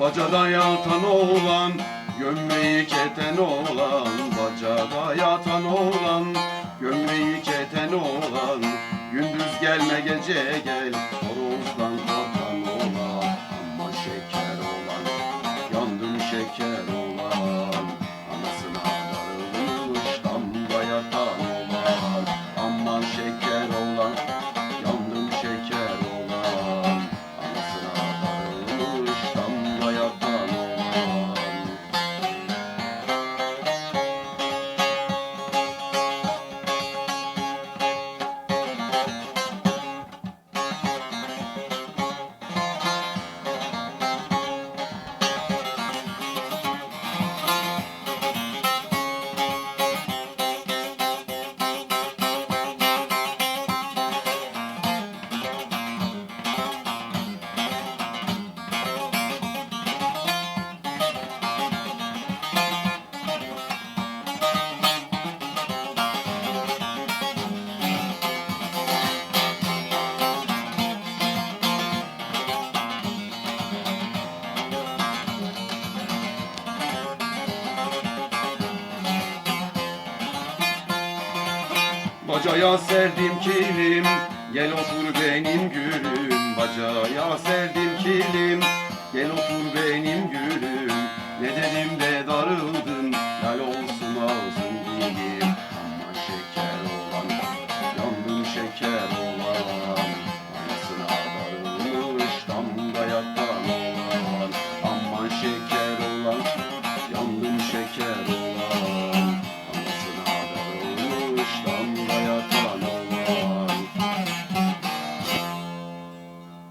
Bacada yatan oğlan Gömleği keten oğlan. Bacada yatan oğlan Gömleği keten oğlan. Gündüz gelme gece gel Bacaya serdim kilim Gel otur benim gülüm. Bacaya serdim kilim Gel otur benim